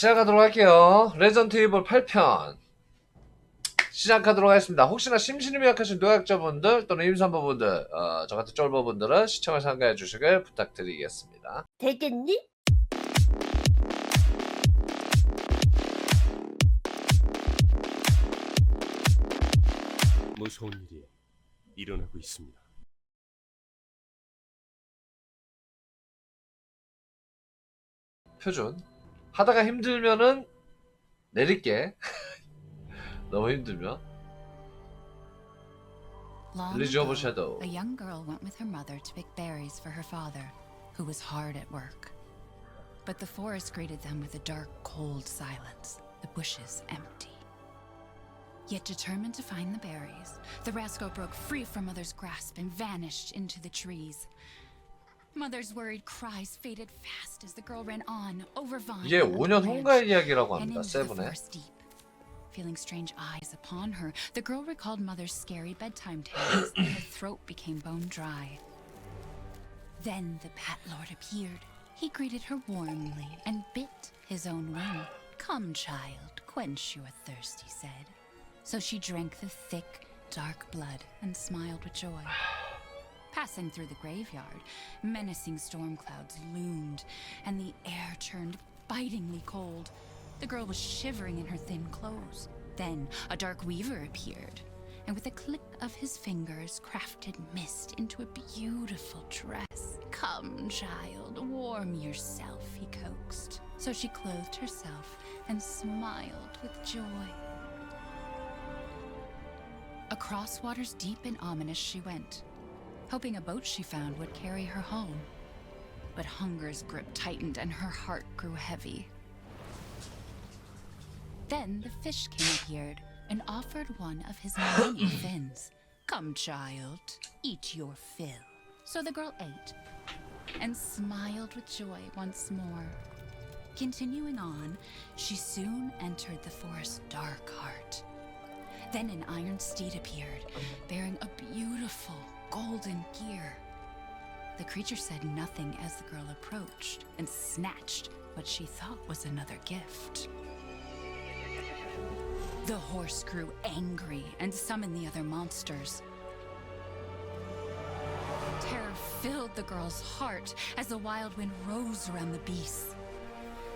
시작하도록 할게요. 레전드 이블 8편. 시작하도록 하겠습니다. 혹시나 심신이 미약하신 노약자분들 또는 임산부분들, 어, 저 같은 쫄보분들은 시청을 상가해 주시길 부탁드리겠습니다. 되겠니? 무서운 일이 일어나고 있습니다. 표준. 하다가 힘들면은 내릴게. 너무 힘들면. Long Lizzie ago, Overshadow. a young girl went with her mother to pick berries for her father, who was hard at work. But the forest greeted them with a dark, cold silence, the bushes empty. Yet determined to find the berries, the rascal broke free from Mother's grasp and vanished into the trees. Mother's worried cries faded fast as the girl ran on, over vine 이게 and 5년 branch, 후가의 이야기라고 and 합니다. into the 세븐에. forest deep. Feeling strange eyes upon her, the girl recalled Mother's scary bedtime tales, and her throat became bone dry. Then the Bat Lord appeared. He greeted her warmly and bit his own wing. Come, child, quench your thirst, he said. So she drank the thick, dark blood and smiled with joy. Passing through the graveyard, menacing storm clouds loomed, and the air turned bitingly cold. The girl was shivering in her thin clothes. Then a dark weaver appeared, and with a click of his fingers, crafted mist into a beautiful dress. Come, child, warm yourself, he coaxed. So she clothed herself and smiled with joy. Across waters deep and ominous she went, hoping a boat she found would carry her home. But hunger's grip tightened and her heart grew heavy. Then the fish king appeared and offered one of his many fins. Come, child, eat your fill. So the girl ate and smiled with joy once more. Continuing on, she soon entered the forest's dark heart. Then an iron steed appeared, bearing a beautiful golden gear. The creature said nothing as the girl approached and snatched what she thought was another gift. The horse grew angry and summoned the other monsters. Terror filled the girl's heart as the wild wind rose around the beasts.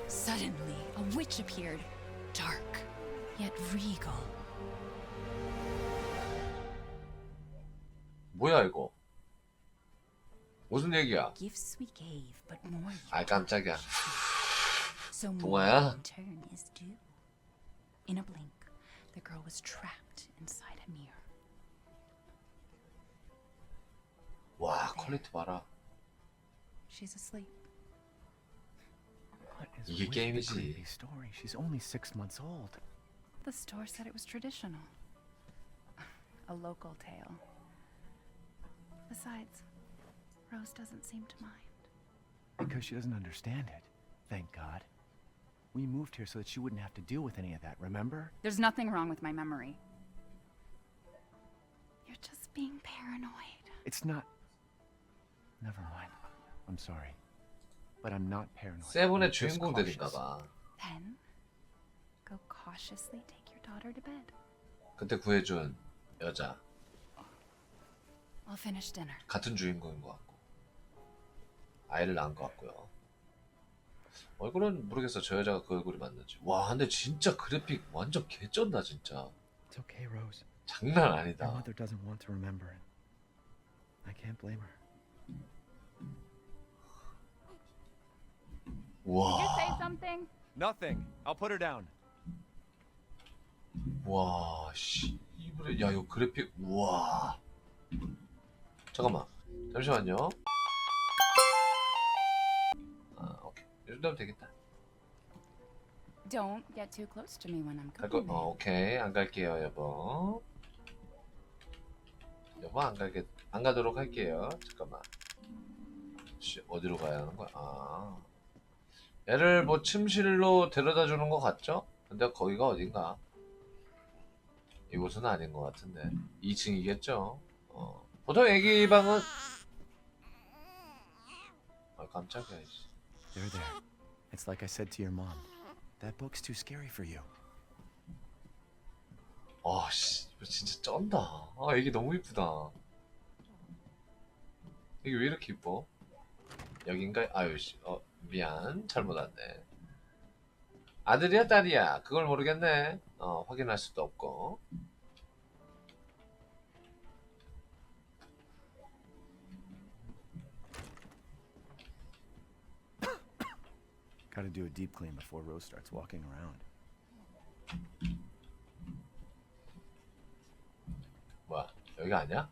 Suddenly, a witch appeared, dark yet regal. 뭐야 이거? 무슨 얘기야? Gifts we gave, but more yet 아 깜짝이야. So more 동화야? in turn is due. In a blink, the girl was trapped inside a mirror. 와 퀄리티 봐라. She's asleep. What is 이게 with the 게임이지. creepy story? She's only six months old. The store said it was traditional. A local tale. Besides, Rose doesn't seem to mind. Because she doesn't understand it. Thank God. We moved here so that she wouldn't have to deal with any of that, remember? There's nothing wrong with my memory. You're just being paranoid. It's not. Never mind. I'm sorry. But I'm not paranoid. 세븐의 I'm just 주인공들인가 cautious. 봐. Then, go cautiously take your daughter to bed. 그때 구해준 여자 I'll finish dinner. 같은 주인공인 것 같고 아이를 낳은 것 같고요. 얼굴은 모르겠어 저 여자가 그 얼굴이 맞는지. 와 근데 진짜 그래픽 완전 개쩐다 진짜. It's okay, Rose. 장난 Your 아니다. mother doesn't want to remember it. I can't blame her. 와, something? Nothing. I'll put her down. 와, 씨, 이번에 야 이거 그래픽, 와. 잠깐만, 잠시만요. 아, 오케이. 이 정도면 되겠다. Don't get too close to me when I'm 갈 거, cooking. 어, 오케이. 안 갈게요, 여보. 여보 안 갈게, 안 가도록 할게요. 잠깐만. 씨, 어디로 가야 하는 거야? 아. 얘를 뭐 침실로 데려다 주는 것 같죠? 근데 거기가 어딘가? 이곳은 아닌 것 같은데. 2층이겠죠? 어. 보통 애기 방은 아 깜짝이야. 씨. They're there. It's like I said to your mom. That book's too scary for you. 아, 씨, 이거 진짜 쩐다. 아, 이게 너무 이쁘다. 이게 왜 이렇게 이뻐? 여긴가? 아유, 씨, 어, 미안. 잘못 왔네. 아들이야, 딸이야? 그걸 모르겠네. 어, 확인할 수도 없고. Gotta do a deep clean before Rose starts walking around. 뭐야, 여기가 아니야?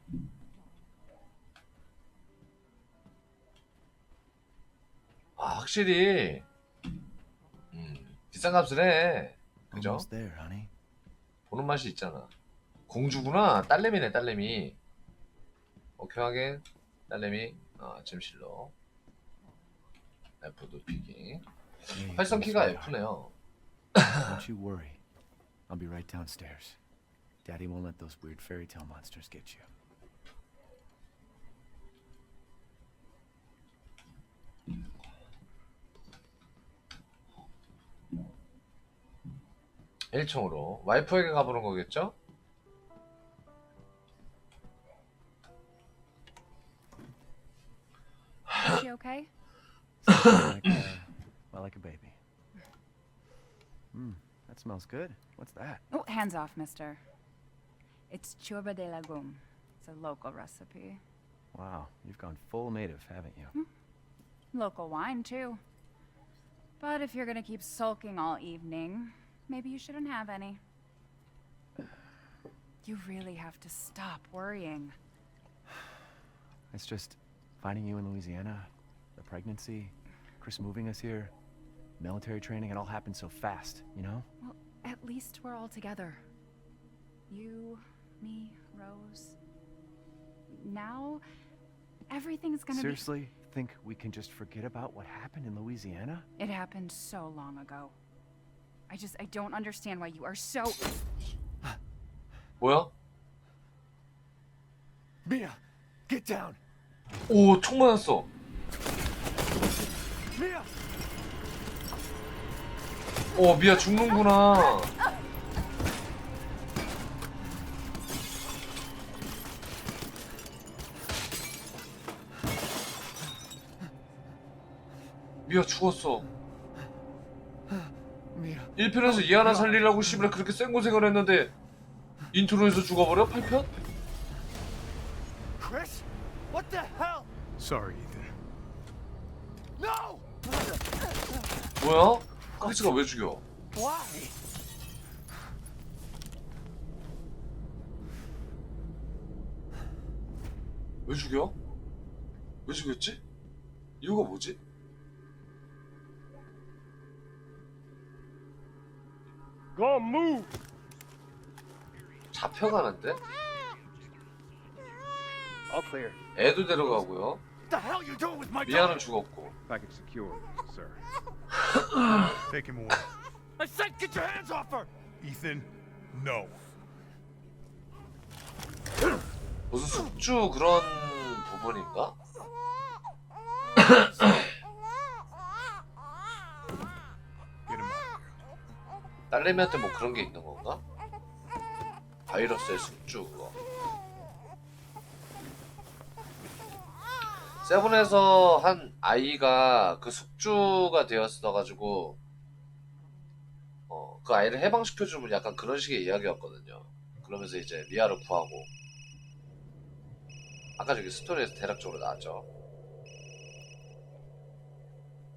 아, 확실히, 음, 비싼 값을 해. 그죠? Almost there, honey. 보는 맛이 있잖아. 공주구나. 딸내미네, 딸내미. 오케이, 확인. 딸내미, 어, 짐실로. F 높이기. 활성키가. F네요. Don't you worry. I'll be right downstairs. Daddy won't let those weird fairy tale monsters get you. 일층으로 와이프에게 가보는 거겠죠? Is she okay? like, uh, like a baby. Hmm, that smells good. What's that? Oh, hands off, mister. It's churba de lagum. It's a local recipe. Wow, you've gone full native, haven't you? Local wine, too. But if you're gonna keep sulking all evening, maybe you shouldn't have any. You really have to stop worrying. It's just finding you in Louisiana, the pregnancy, Chris moving us here, military training, it all happened so fast, you know? Well, at least we're all together. You, me, Rose. Now, everything's gonna Seriously? Think we can just forget about what happened in Louisiana? be. It happened so long ago. I just, I don't understand why you are so. 뭐야? Mia, get down! 오, 총 맞았어. Mia! 오, 미아 죽는구나. 미아 죽었어. Mia. 1편에서 이 하나 살리려고 씨발 그렇게 센 고생을 했는데 인트로에서 죽어버려? 8편? Chris? What the hell? Sorry, Ethan. No! 뭐야? 크리스가 왜 죽여? Why? 왜 죽여? 왜 죽였지? 이유가 뭐지? Go move! 잡혀가는데? All clear. 애도 데려가고요. What the hell you doing with my 미아는 죽었고. Package secure, sir. Take him away. I said get your hands off her! Ethan, no. 무슨 숙주 그런 부분인가? Get him out. 딸내미한테 뭐 그런 게 있는 건가? 바이러스의 숙주 그거. 세븐에서 한 아이가 그 숙주가 되었어가지고 어, 그 아이를 해방시켜주면 약간 그런 식의 이야기였거든요. 그러면서 이제 미아를 구하고 아까 저기 스토리에서 대략적으로 나왔죠.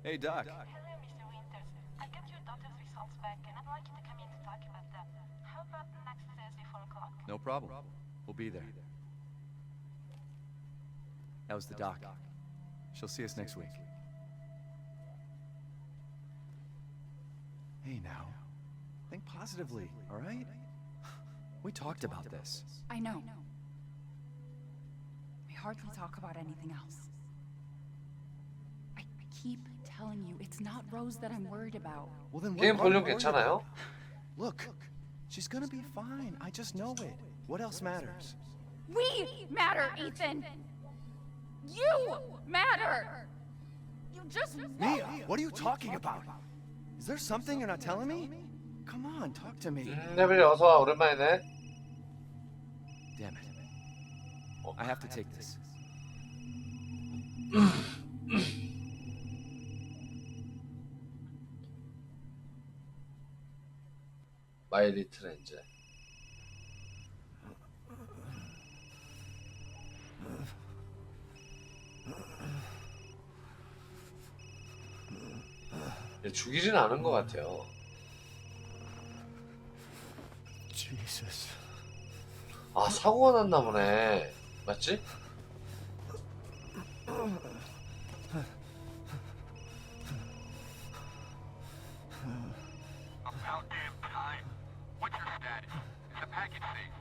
Hey, Doc. Hello, Mr. Winters. I got your daughter's results back, and I'd like you to come in to talk about them. How about next Thursday, 4 o'clock? No problem. We'll be there. That was the doc. She'll see us next week. Hey, now. Think positively, all right? We talked about this. I know. We hardly talk about anything else. I, I keep telling you, it's not Rose that I'm worried about. Well, then 게임 what are you 볼륨 worried 괜찮아요? about? Look, she's gonna be fine. I just know it. What else matters? We matter, Ethan! You matter! You just Mia, what are you talking about? Is Is there something you're not telling me? Come on, talk to me. 음, 레벨이 어서와 오랜만이네 Damn it. I have to take this. 마이 리틀 엔젤 죽이진 않은 것 같아요 Jesus. 아 사고가 났나 보네 맞지? About damn time. What's your status? Is the package safe?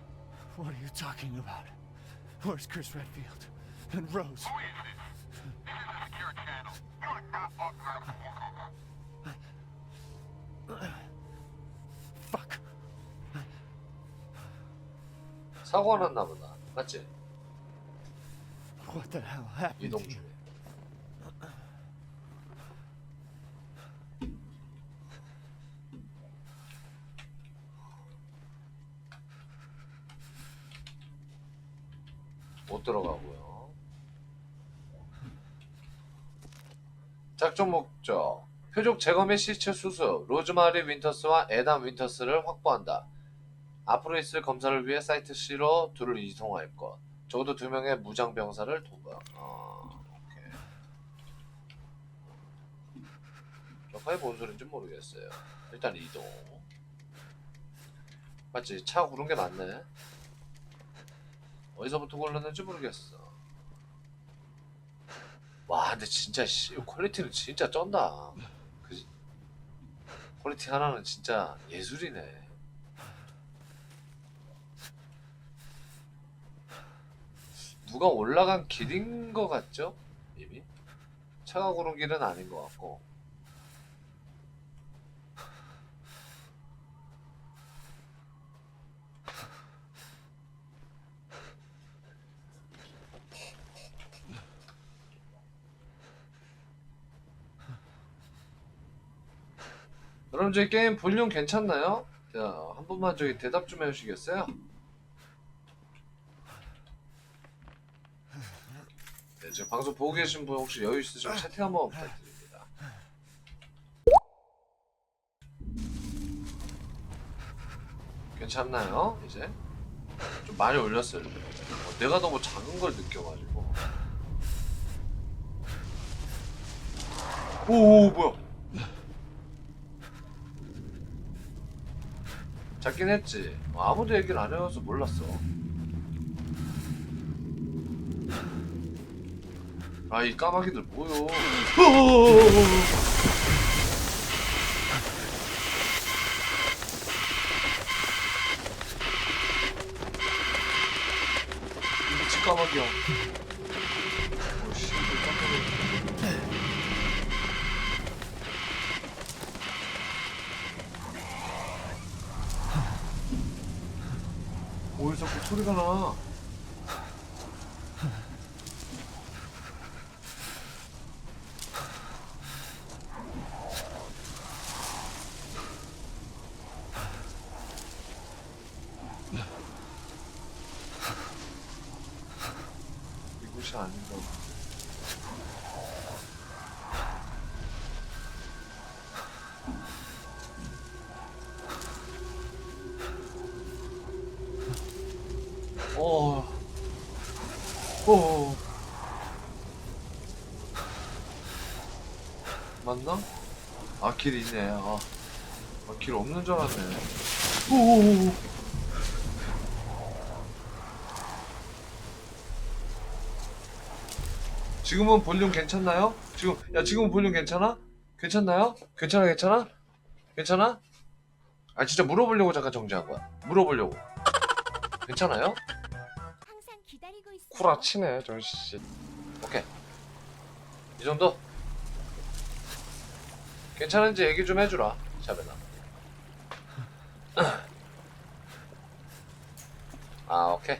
What are you talking about? Where's Chris Redfield? And Rose? Who is this? This is a secure channel. You are not authorized to use it. Fuck. 사고가 났나 보다 맞지? What the hell happened 이동 중에? 못 들어가고요. 작전 목적. 표적 제거 및 시체 수습. 로즈마리 윈터스와 에담 윈터스를 확보한다. 앞으로 있을 검사를 위해 사이트 C로 둘을 이송할 것. 적어도 두 명의 무장 병사를 도박. 아, 오케이. 저파이 뭔 소린지 모르겠어요. 일단 이동. 맞지? 차 구른 게 맞네. 어디서부터 골랐는지 모르겠어. 와, 근데 진짜 씨, 퀄리티는 진짜 쩐다. 퀄리티 하나는 진짜 예술이네. 누가 올라간 길인 것 같죠? 이미? 차가 고른 길은 아닌 것 같고. 여러분 저희 게임 볼륨 괜찮나요? 자, 한 번만 저기 대답 좀 해주시겠어요? 네, 지금 방송 보고 계신 분 혹시 여유 있으시면 채팅 한번 부탁드립니다. 괜찮나요? 이제 좀 많이 올렸어요. 어, 내가 너무 작은 걸 느껴가지고. 오, 오 뭐야? 작긴 했지. 어, 아무도 얘기를 안 해서 몰랐어. 아, 이 까마귀들 뭐요? 왜 자꾸 소리가 나? 아, 길 있네. 아, 아, 길 없는 줄 알았네. 오. 지금은 볼륨 괜찮나요? 지금 야 지금 볼륨 괜찮아? 괜찮나요? 괜찮아 괜찮아? 괜찮아? 아 진짜 물어보려고 잠깐 정지한 거야. 물어보려고. 괜찮아요? 항상 기다리고 있어. 구라치네 정씨 씨. 오케이 이 정도 괜찮은지 얘기 좀 해주라 샤베나 아 오케이.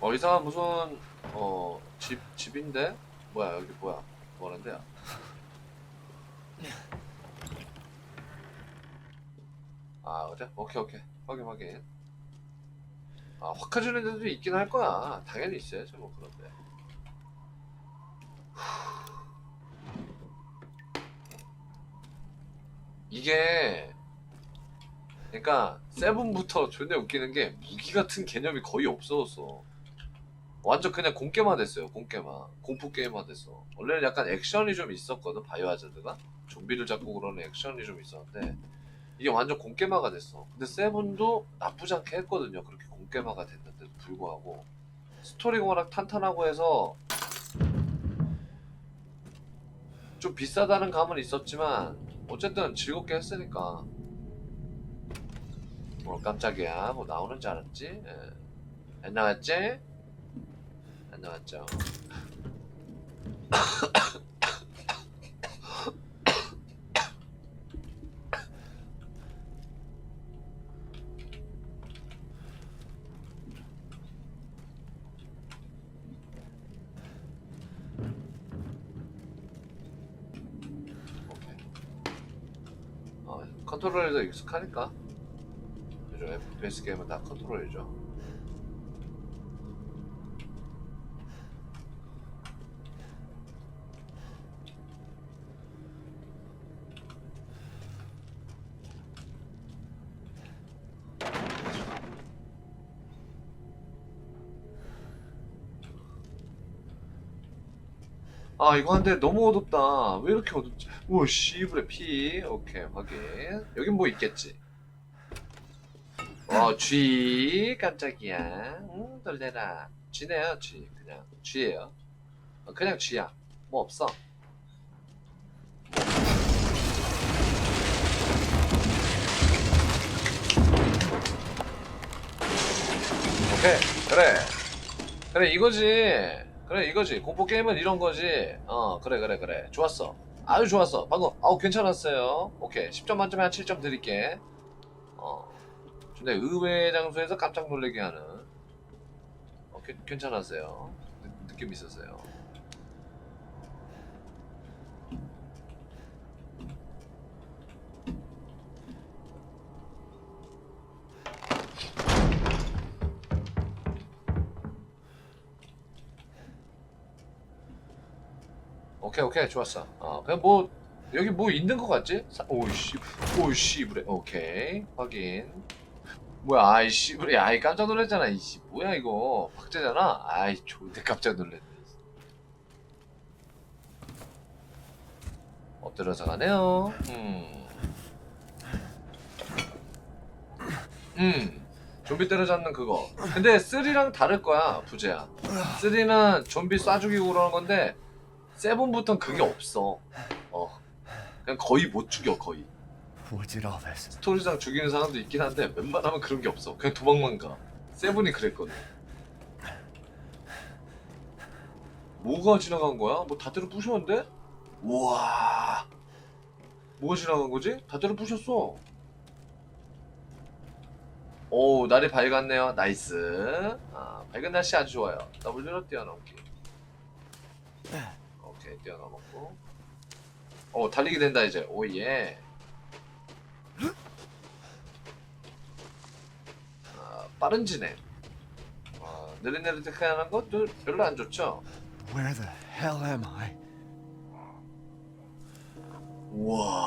어 이상한 무슨 어 집 집인데? 뭐야 여기 뭐야? 뭐하는데요? 아 그래? 오케이 오케이. 확인 확인. 아 확해주는 데도 있긴 할 거야. 당연히 있어야지 뭐 그런데 이게 그러니까 세븐부터 존나 웃기는 게 무기 같은 개념이 거의 없어졌어. 완전 그냥 공게임화 됐어요 공게임화 공포 게임화 됐어 원래는 약간 액션이 좀 있었거든 바이오하자드가. 좀비를 잡고 그러는 액션이 좀 있었는데 이게 완전 공게임화가 됐어. 근데 세븐도 나쁘지 않게 했거든요 그렇게 공게임화가 됐는데도 불구하고. 스토리가 워낙 탄탄하고 해서 좀 비싸다는 감은 있었지만 어쨌든 즐겁게 했으니까 뭐 깜짝이야 뭐 나오는 줄 알았지 예. 안 나왔지? 안 나왔죠 컨트롤에서 익숙하니까. 요즘 FPS 게임은 다 컨트롤이죠 아 이거 한데 너무 어둡다. 왜 이렇게 어둡지? 우와 씨브레 피. 오케이 확인. 여긴 뭐 있겠지? 어 G 깜짝이야. 응 놀래라. G네요 G 그냥 G예요. 어, 그냥 G야. 뭐 없어. 오케이 그래. 그래 이거지 그래 이거지. 공포 게임은 이런 거지. 어 그래 그래 그래. 좋았어. 아주 좋았어. 방금 아우 괜찮았어요. 오케이. 10점 만점에 한 7점 드릴게. 어. 근데 의외의 장소에서 깜짝 놀라게 하는. 어, 괜- 괜찮았어요. 느, 느낌 있었어요 오케이 오케이. 좋았어. 어 그냥 뭐 여기 뭐 있는 것 같지? 사- 오이씨 오이씨 그래 오케이. 확인. 뭐야 아이씨 그래 아이 깜짝 놀랐잖아. 이씨 뭐야 이거. 박제잖아. 아이 좋은데 깜짝 놀랐네. 엎드려서 가네요. 음. 음. 좀비 때려잡는 그거. 근데 3랑 다를 거야 부재야. 3는 좀비 쏴 죽이고 그러는 건데 세븐부터는 그게 없어. 어. 그냥 거의 못 죽여 거의. What's it all this? 스토리상 죽이는 사람도 있긴 한데 웬만하면 그런 게 없어. 그냥 도망만 가. 세븐이 그랬거든. 뭐가 지나간 거야? 뭐 다대로 부셨는데? 우와. 뭐가 지나간 거지? 다대로 부셨어. 오 날이 밝았네요. 나이스. 아, 밝은 날씨 아주 좋아요. W로 뛰어넘기. 오케이 뛰어넘었고. 오 달리기 된다 이제. 오예. 아, 빠른 진행. 아, 느릿느릿하게 하는 것도 별로 안 좋죠. Where the hell am I? 우와.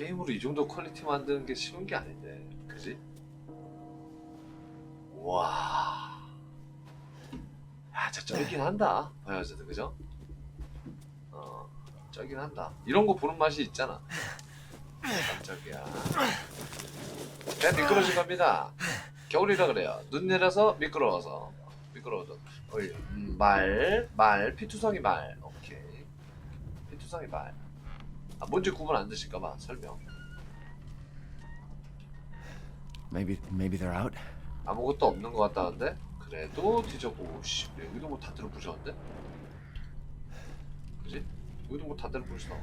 게임으로 이 정도 퀄리티 만드는 게 쉬운 게 아닌데. 그지? 와. 야, 진짜 쩔긴 한다. 바이오즈드, 그죠? 어, 쩔긴 한다. 이런 거 보는 맛이 있잖아. 깜짝이야. 그냥 미끄러진 겁니다. 겨울이라 그래요. 눈 내려서 미끄러워서. 미끄러워서. 어이, 음, 말, 말, 피투성이 말. 오케이. 피투성이 말. 아, 뭔지 구분 안 되실까봐 설명. Maybe maybe they're out. 아무것도 없는 것 같다는데? 그래도 뒤져보고, 씨, 여기도 뭐 다대로 부셨는데? 그지? 여기도 뭐 다대로 부셨어.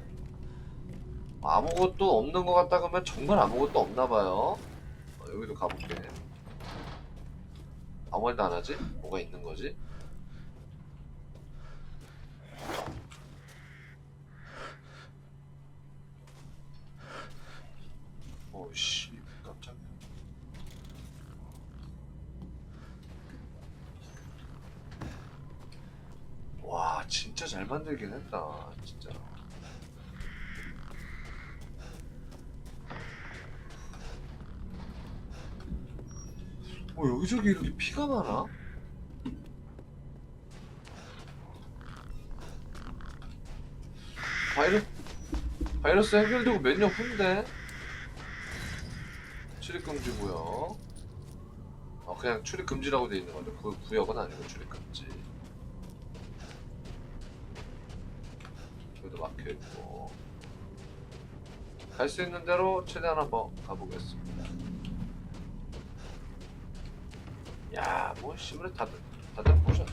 아무것도 없는 것 같다 그러면 정말 아무것도 없나 봐요. 어, 여기도 가볼게. 아무 말도 안 하지? 뭐가 있는 거지? 오씨 깜짝이야. 와 진짜 잘 만들긴 했다 진짜. 어 여기저기 이렇게 피가 많아? 바이러 바이러스 해결되고 몇 년 후인데 출입 금지고요. 어 그냥 출입 금지라고 돼 있는 건데 그 구역은 아니고 출입 금지. 여기도 막혀 있고 갈 수 있는 대로 최대한 한번 가보겠습니다. 야, 뭐 씨발 다들 다들 보셨.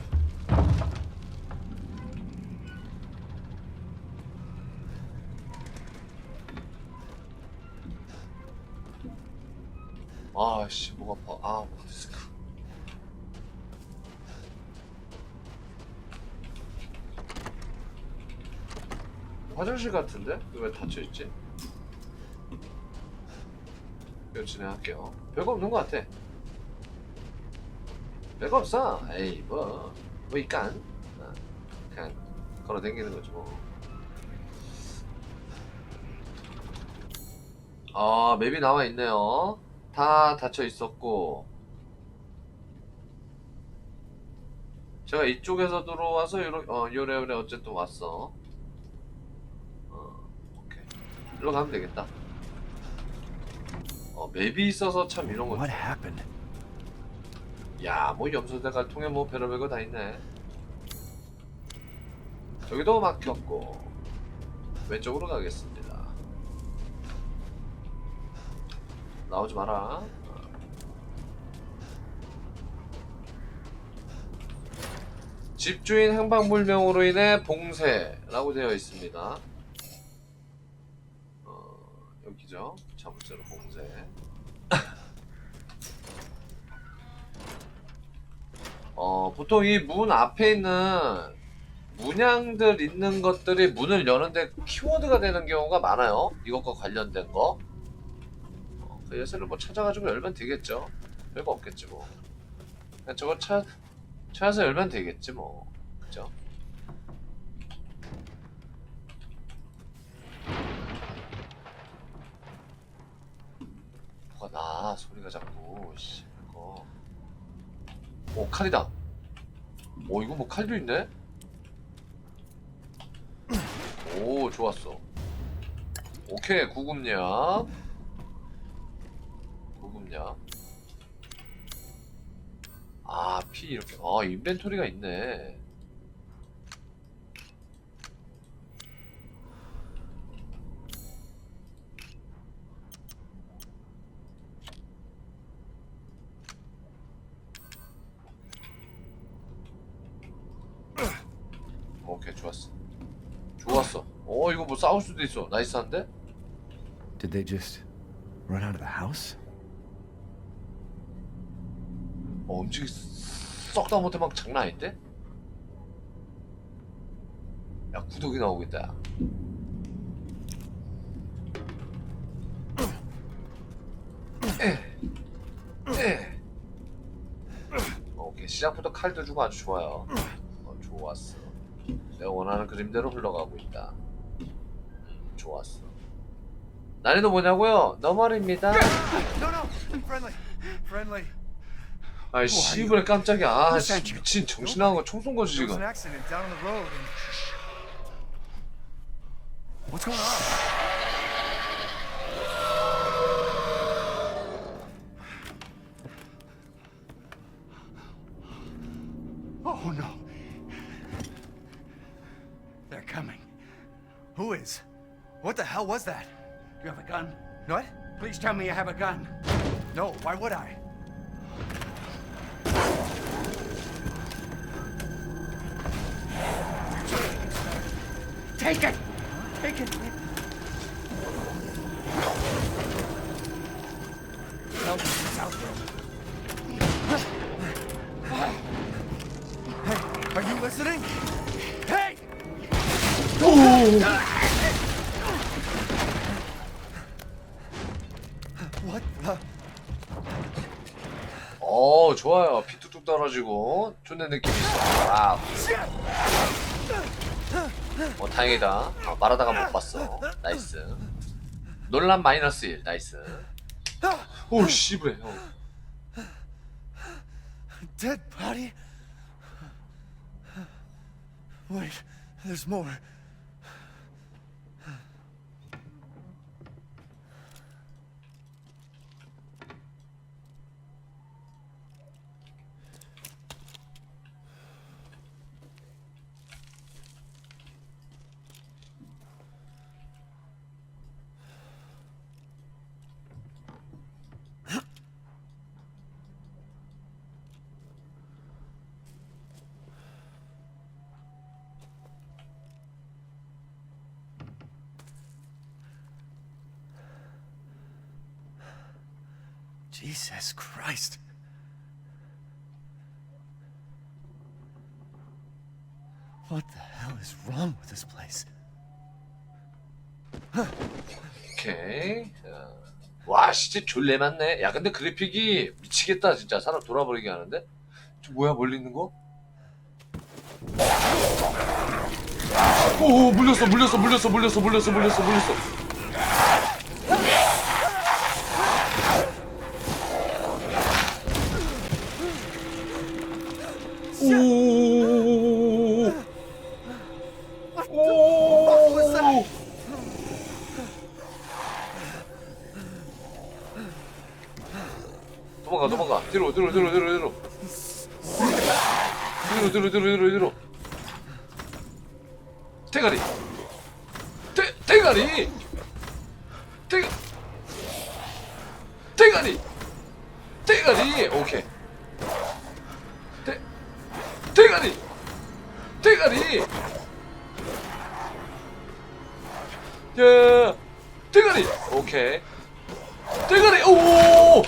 아, 씨, 목 아파. 아, 목 디스크. 화장실 같은데? 왜 닫혀 있지? 이거 진행할게요. 별거 없는 것 같아. 별거 없어. 에이 뭐, 뭐 이깐. 어, 그냥 걸어 댕기는 거지 뭐. 아 맵이 나와 있네요. 다 닫혀 있었고. 제가 이쪽에서 들어와서 요러, 어, 요래요래 어쨌든 왔어. 어, 오케이. 일로 가면 되겠다. 어, 맵이 있어서 참 이런 거 What happened? 야, 뭐 염소대가 통해 뭐 별의별 거다 있네. 저기도 막혔고 왼쪽으로 가겠습니다. 나오지 마라. 집주인 행방불명으로 인해 봉쇄라고 되어 있습니다. 어, 여기죠. 어, 보통 이 문 앞에 있는 문양들 있는 것들이 문을 여는데 키워드가 되는 경우가 많아요. 이것과 관련된 거. 어, 그 예술을 뭐 찾아가지고 열면 되겠죠. 별거 없겠지 뭐. 그냥 저거 찾, 찾아서 열면 되겠지 뭐. 그죠? 뭐가 나 소리가 자꾸 씨 오 칼이다. 오 이거 뭐 칼도 있네? 오 좋았어. 오케이 구급약 구급약 아피 이렇게 아 인벤토리가 있네 좋았어 좋았어 어 이거 뭐 싸울 수도 있어 나이스한데 Did they just run out of the house? 어 움직이 썩다 못해 막 장난 아닌데 야 구독이 나오겠다 야. 에. 오케이 시작부터 칼도 주고 아주 좋아요 어, 좋았어 내가 원하는 그림대로 흘러가고 있다. 음, 좋았어. 난이도 뭐냐고요? 너 말입니다. No, no, friendly, friendly. 아이 씨발 깜짝이야. 아 씨? 미친 정신 나간 거총 쏜 거지 지금 What the hell was that? You have a gun? What? Please tell me you have a gun. No, why would I? Take it! Take it! Help Hey, are you listening? Hey! Ooh. 쏘는 느낌이 있어. 와우. 어, 다행이다. 어, 말하다가 못 봤어. 나이스. 논란 마이너스 1. 나이스. 오, 씨부해, 형. Dead body? Wait, there's more. Jesus Christ. What the hell is wrong with this place? 오케이. 자. Uh, 와 진짜 졸래 맞네. 야 근데 그래픽이 미치겠다 진짜 사람 돌아버리게 하는데. 저 뭐야 멀리 있는 거? 오 물렸어 물렸어 물렸어 물렸어 물렸어 물렸어 물렸어. 대 대가리 대 대가리 대가리 오케이. 대 대가리 대가리 야 대가리 오케이. 대가리 오!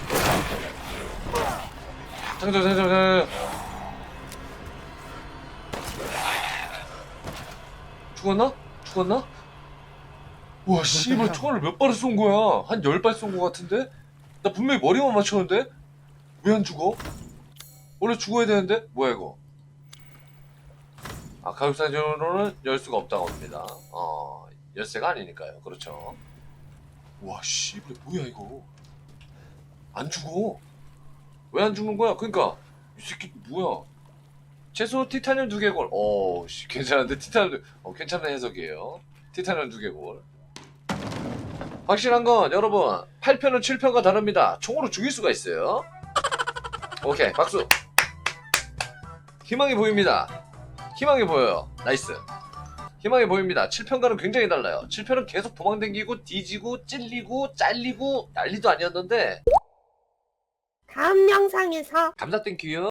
장전 장전 장전 죽었나? 죽었나? 우와 씨발 총알을 몇 발을 쏜 거야 한 열 발 쏜 거 같은데? 나 분명히 머리만 맞췄는데? 왜 안 죽어? 원래 죽어야 되는데? 뭐야 이거 아 가격상으로는 열 수가 없다고 합니다 어 열쇠가 아니니까요 그렇죠 와 씨발 뭐야 이거 안 죽어 왜 안 죽는 거야? 그러니까 이 새끼 뭐야? 최소 티타늄 두 개골. 어, 씨, 괜찮은데 티타늄 어, 괜찮은 해석이에요. 티타늄 두 개골. 확실한 건 여러분 8편은 7편과 다릅니다. 총으로 죽일 수가 있어요. 오케이 박수. 희망이 보입니다. 희망이 보여요. 나이스. 희망이 보입니다. 7편과는 굉장히 달라요. 7편은 계속 도망다니고 뒤지고 찔리고 잘리고 난리도 아니었는데 다음 영상에서 감자 땡큐요.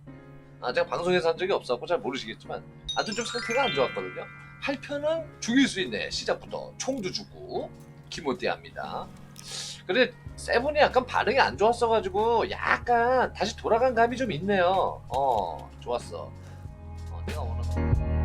아 제가 방송에서 한 적이 없었고 잘 모르시겠지만 아주 좀 상태가 안 좋았거든요. 8편은 죽일 수 있네 시작부터 총도 주고 기모띠합니다. 근데 세븐이 약간 반응이 안 좋았어가지고 약간 다시 돌아간 감이 좀 있네요. 어 좋았어. 어, 내가 원하는